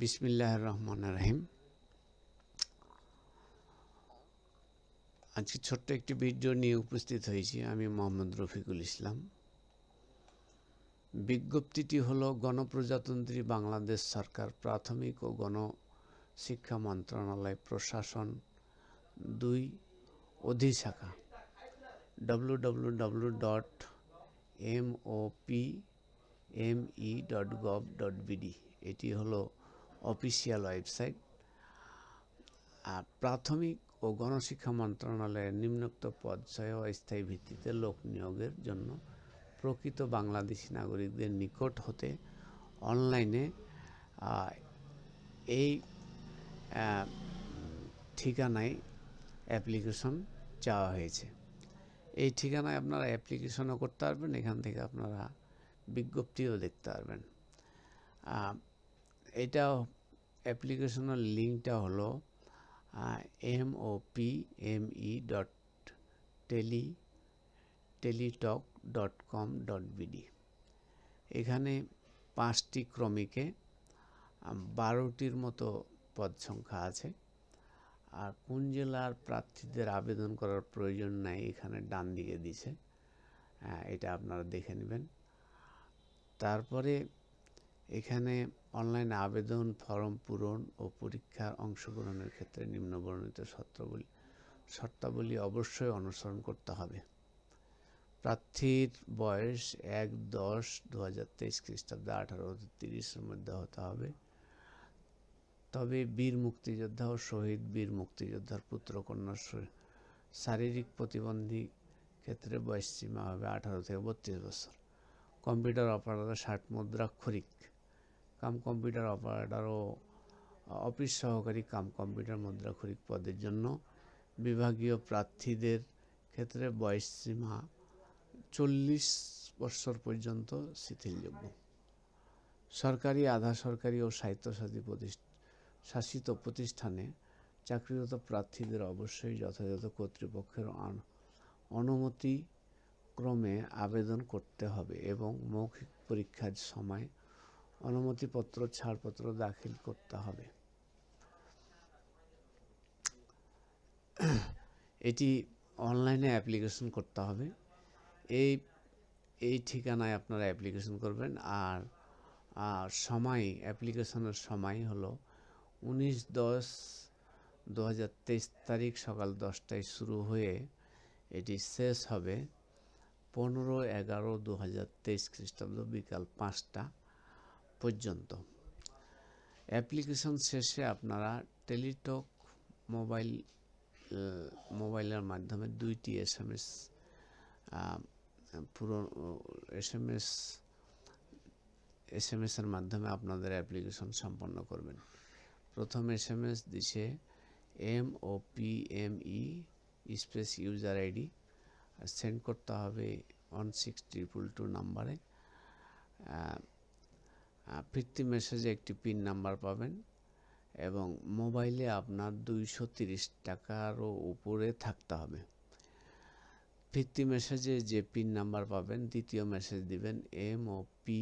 বিসমিল্লাহ রহমান রাহিম। আজকে ছোট্ট একটি ভিডিও নিয়ে উপস্থিত হয়েছি আমি মোহাম্মদ রফিকুল ইসলাম। বিজ্ঞপ্তিটি হল, গণপ্রজাতন্ত্রী বাংলাদেশ সরকার প্রাথমিক ও গণশিক্ষা মন্ত্রণালয় প্রশাসন দুই অধিশাখা। W W W dot M O P M E dot gov dot BD এটি হলো অফিসিয়াল ওয়েবসাইট আর প্রাথমিক ও গণশিক্ষা মন্ত্রণালয়ের নিম্নোক্ত পর্যায়ে অস্থায়ী ভিত্তিতে লোক নিয়োগের জন্য প্রকৃত বাংলাদেশি নাগরিকদের নিকট হতে অনলাইনে এই ঠিকানায় অ্যাপ্লিকেশন চাওয়া হয়েছে। এই ঠিকানায় আপনারা অ্যাপ্লিকেশনও করতে পারবেন, এখান থেকে আপনারা বিজ্ঞপ্তিও দেখতে পারবেন। এটা অ্যাপ্লিকেশনের লিঙ্কটা হলো M O P M E dot tele Teletalk dot com dot BD এখানে পাঁচটি ক্রমিকে বারোটির মতো পদ সংখ্যা আছে। আর কোন জেলার প্রার্থীদের আবেদন করার প্রয়োজন নাই, এখানে ডান দিকে দিছে। এটা আপনারা দেখে নেবেন। তারপরে এখানে অনলাইন আবেদন, ফর্ম পূরণ ও পরীক্ষার অংশগ্রহণের ক্ষেত্রে নিম্নবর্ণিত শর্তাবলী শর্তাবলী অবশ্যই অনুসরণ করতে হবে। প্রার্থীর বয়স এক দশ দু হাজার তেইশ খ্রিস্টাব্দে আঠারো তিরিশের মধ্যে হতে হবে। তবে বীর মুক্তিযোদ্ধা ও শহীদ বীর মুক্তিযোদ্ধার পুত্রকন্যা শারীরিক প্রতিবন্ধী ক্ষেত্রে বয়স সীমা হবে আঠারো থেকে বত্রিশ বছর। কম্পিউটার অপারেটর ষাট মুদ্রাক্ষরিক কাম কম্পিউটার অপারেটর ও অফিস সহকারী কাম কম্পিউটার মুদ্রাক্ষরিক পদের জন্য বিভাগীয় প্রার্থীদের ক্ষেত্রে বয়স সীমা চল্লিশ বছর পর্যন্ত শিথিলযোগ্য। সরকারি আধা সরকারি ও স্বায়ত্তশাসী শাসিত প্রতিষ্ঠানে চাকরিরত প্রার্থীদের অবশ্যই যথাযথ কর্তৃপক্ষের অনুমতি ক্রমে আবেদন করতে হবে এবং মৌখিক পরীক্ষার সময় অনুমতিপত্র, ছাড়পত্র দাখিল করতে হবে। এটি অনলাইনে অ্যাপ্লিকেশন করতে হবে। এই এই ঠিকানায় আপনারা অ্যাপ্লিকেশন করবেন। আর সময়, অ্যাপ্লিকেশনের সময় হলো উনিশ দশ দু হাজার তেইশ তারিখ সকাল দশটায় শুরু হয়ে এটি শেষ হবে পনেরো এগারো দু হাজার তেইশ খ্রিস্টাব্দ বিকাল পাঁচটা। পর্যন্ত। অ্যাপ্লিকেশন শেষে আপনারা টেলিটক মোবাইল মোবাইলের মাধ্যমে দুইটি এস এম এস পুরো, S M S S M এসের মাধ্যমে আপনাদের অ্যাপ্লিকেশন সম্পন্ন করবেন। প্রথম এস এম এস দিছে M O P M E, space user ID send করতে হবে ওয়ান সিক্স ট্রিপল টু নাম্বারে। ফিরতি মেসেজে একটি পিন নাম্বার পাবেন এবং মোবাইলে আপনার দুইশো তিরিশ টাকারও উপরে থাকতে হবে। ফিরতি মেসেজে যে পিন নাম্বার পাবেন, দ্বিতীয় মেসেজ দিবেন M O P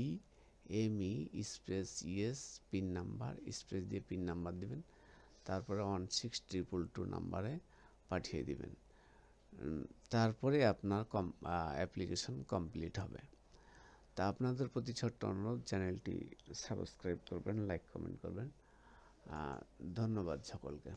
M E space ES pin number space দিয়ে পিন নাম্বার দিবেন, তারপরে ওয়ান সিক্স ট্রিপল টু নাম্বারে পাঠিয়ে দিবেন। তারপরে আপনার কম অ্যাপ্লিকেশন কমপ্লিট হবে। তা আপনাদের প্রতি ছোট্ট অনুরোধ চ্যানেলটি সাবস্ক্রাইব করবেন লাইক কমেন্ট করবেন। ধন্যবাদ সকলকে।